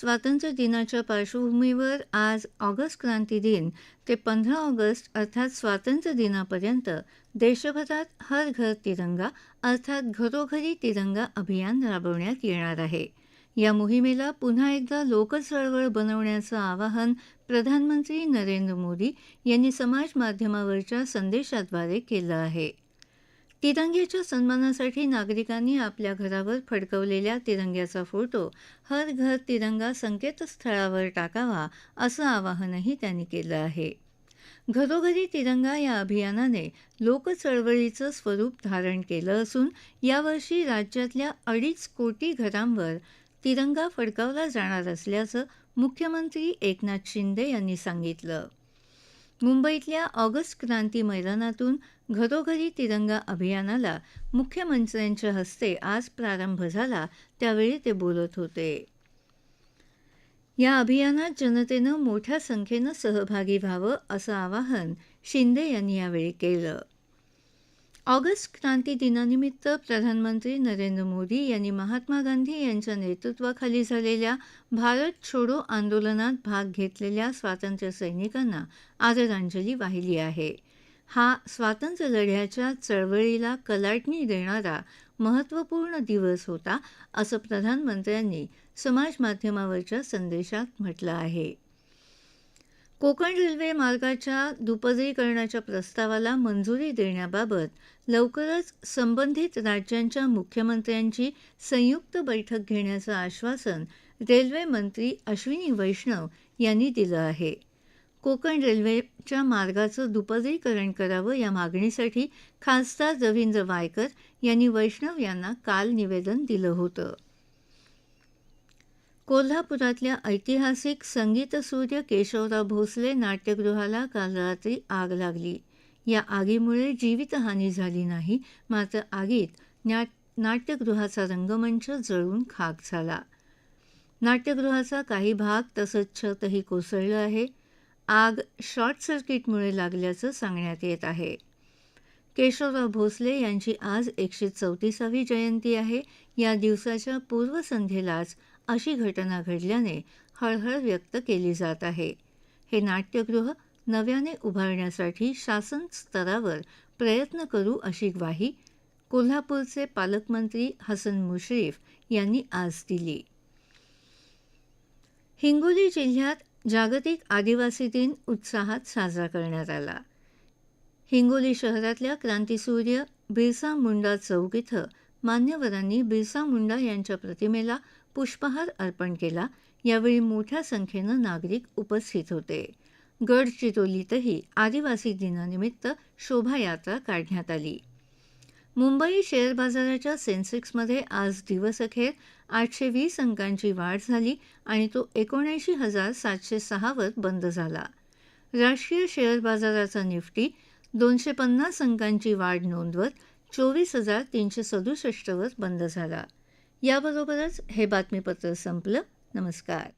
स्वातंत्र्य दिनाच्या पार्श्वभूमीवर आज ऑगस्ट क्रांती दिन ते पंधरा ऑगस्ट अर्थात स्वातंत्र्य दिनापर्यंत देशभरात हर घर तिरंगा अर्थात घरोघरी तिरंगा अभियान राबवण्यात येणार आहे. या मोहिमेला पुन्हा एकदा लोकचळवळ बनवण्याचं आवाहन प्रधानमंत्री नरेंद्र मोदी यांनी समाजमाध्यमावरच्या संदेशाद्वारे केलं आहे. तिरंग्याच्या सन्मानासाठी नागरिकांनी आपल्या घरावर फडकवलेल्या तिरंग्याचा फोटो हर घर तिरंगा संकेतस्थळावर टाकावा असं आवाहनही त्यांनी केलं आहे. घरोघरी तिरंगा या अभियानाने लोकचळवळीचं स्वरूप धारण केलं असून यावर्षी राज्यातल्या अडीच कोटी घरांवर तिरंगा फडकावला जाणार असल्याचं मुख्यमंत्री एकनाथ शिंदे यांनी सांगितलं. मुंबईतल्या ऑगस्ट क्रांती मैदानातून घरोघरी तिरंगा अभियानाला मुख्यमंत्र्यांच्या हस्ते आज प्रारंभ झाला त्यावेळी ते बोलत होते. या अभियानात जनतेनं मोठ्या संख्येनं सहभागी व्हावं असं आवाहन शिंदे यांनी यावेळी केलं. ऑगस्ट क्रांती दिनानिमित्त प्रधानमंत्री नरेंद्र मोदी यांनी महात्मा गांधी यांच्या नेतृत्वाखाली झालेल्या भारत छोडो आंदोलनात भाग घेतलेल्या स्वातंत्र्य सैनिकांना आदरांजली वाहिली आहे. हा स्वातंत्र्य लढ्याच्या चळवळीला कलाटणी देणारा महत्त्वपूर्ण दिवस होता असं प्रधानमंत्र्यांनी समाजमाध्यमावरच्या संदेशात म्हटलं आहे. कोकण रेल्वे मार्गाच्या दुपदरीकरणाच्या प्रस्तावाला मंजुरी देण्याबाबत लवकरच संबंधित राज्यांच्या मुख्यमंत्र्यांची संयुक्त बैठक घेण्याचं आश्वासन रेल्वे मंत्री अश्विनी वैष्णव यांनी दिलं आहे. कोकण रेल्वेच्या मार्गाचं दुपदरीकरण करावं या मागणीसाठी खासदार रवींद्र वायकर यांनी वैष्णव यांना काल निवेदन दिलं होतं. कोल्हापुरातल्या ऐतिहासिक संगीतसूर्य केशवराव भोसले नाट्यगृहाला काल रात्री आग लागली. या आगीमुळे जीवितहानी झाली नाही मात्र आगीत न्या नाट्यगृहाचा रंगमंच जळून खाक झाला. नाट्यगृहाचा काही भाग तसंच छतही कोसळलं आहे. आग शॉर्ट सर्किटमुळे लागल्याचं सांगण्यात येत आहे. केशवराव भोसले यांची आज एकशे चौतीसावी जयंती आहे. या दिवसाच्या पूर्वसंध्येलाच अशी घटना घडल्याने हळहळ व्यक्त केली जात आहे. हे नाट्यगृह नव्याने उभारण्यासाठी शासन स्तरावर प्रयत्न करू अशी ग्वाही कोल्हापूरचे पालकमंत्री हसन मुश्रीफ यांनी आज दिली. हिंगोली जिल्ह्यात जागतिक आदिवासी दिन उत्साहात साजरा करण्यात आला. हिंगोली शहरातल्या क्रांतीसूर्य बिरसा मुंडा चौक इथं मान्यवरांनी बिरसा मुंडा यांच्या प्रतिमेला पुष्पहार अर्पण केला. यावेळी मोठ्या संख्येनं नागरिक उपस्थित होते. गडचिरोलीतही आदिवासी दिनानिमित्त शोभायात्रा काढण्यात आली. मुंबई शेअर बाजाराच्या सेन्सेक्समध्ये आज दिवसअखेर आठशे वीस अंकांची वाढ झाली आणि तो एकोणऐंशी हजार सातशे सहावर बंद झाला. राष्ट्रीय शेअर बाजाराचा निफ्टी दोनशे पन्नास अंकांची वाढ नोंदवत चोवीस हजार तीनशे सदुसष्टवर बंद झाला. याबरोबरच हे बातमीपत्र संपलं. नमस्कार.